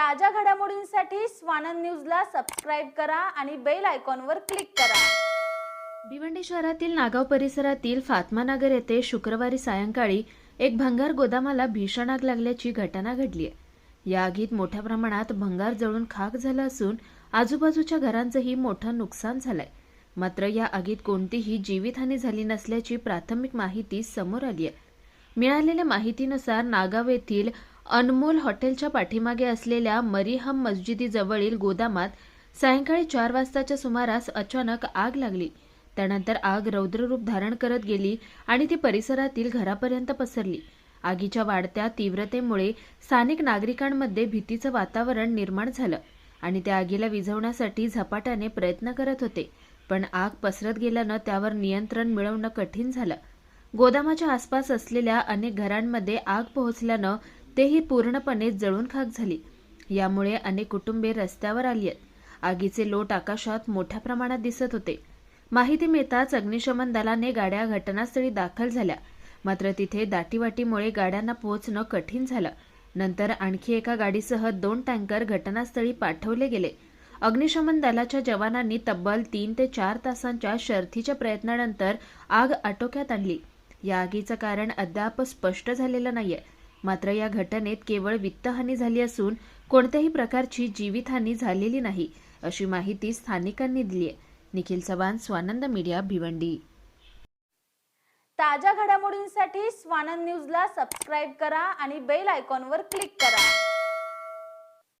ताज्या घडामोडींसाठी स्वानंद न्यूजला सबस्क्राईब करा आणि बेल आयकॉनवर क्लिक करा. भिवंडी शहरातील नागाव परिसरातील फातमानगर येथे शुक्रवारी सायंकाळी एक भंगार गोदामाला भीषण आग लागल्याची घटना घडली आहे. या आगीत मोठ्या प्रमाणात भंगार जळून खाक झालं असून आजूबाजूच्या घरांचंही मोठं नुकसान झालंय. मात्र या आगीत कोणतीही जीवितहानी झाली नसल्याची प्राथमिक माहिती समोर आली आहे. मिळालेल्या माहितीनुसार नागाव येथील अनमोल हॉटेलच्या पाठीमागे असलेल्या मरिहम मस्जिदीजवळील गोदामात सायंकाळी चार वाजताच्या सुमारास अचानक आग लागली. त्यानंतर आग रौद्ररूप धारण करत गेली आणि ती परिसरातील घरापर्यंत पसरली. आगीच्या वाढत्या तीव्रतेमुळे स्थानिक नागरिकांमध्ये भीतीचं वातावरण निर्माण झालं आणि त्या आगीला विझवण्यासाठी झपाट्याने प्रयत्न करत होते पण आग पसरत गेल्यानं त्यावर नियंत्रण मिळवणं कठीण झालं. गोदामाच्या आसपास असलेल्या अनेक घरांमध्ये आग पोहोचल्यानं तेही पूर्णपणे जळून खाक झाली. यामुळे अनेक कुटुंबे रस्त्यावर आली आहेत. आगीचे लोट आकाशात मोठ्या प्रमाणात दिसत होते. माहिती मिळताच अग्निशमन दलाने गाड्या घटनास्थळी दाखल झाल्या. मात्र तिथे दाटीवाटीमुळे गाड्यांना पोहोचणं कठीण झालं. नंतर आणखी एका गाडीसह दोन टँकर घटनास्थळी पाठवले गेले. अग्निशमन दलाच्या जवानांनी तब्बल तीन ते चार तासांच्या शर्थीच्या प्रयत्नानंतर आग आटोक्यात आणली. या आगीचं कारण अद्याप स्पष्ट झालेलं नाहीये. मात्र या घटनेत केवळ वित्तहानी झाली असून कोणत्याही प्रकारची जीवितहानी झालेली नाही अशी माहिती स्थानिकांनी दिली आहे. निखिल चव्हाण स्वानंद मीडिया भिवंडी. ताज्या घडामोडींसाठी स्वानंद न्यूजला सबस्क्राईब करा आणि बेल आयकॉनवर क्लिक करा.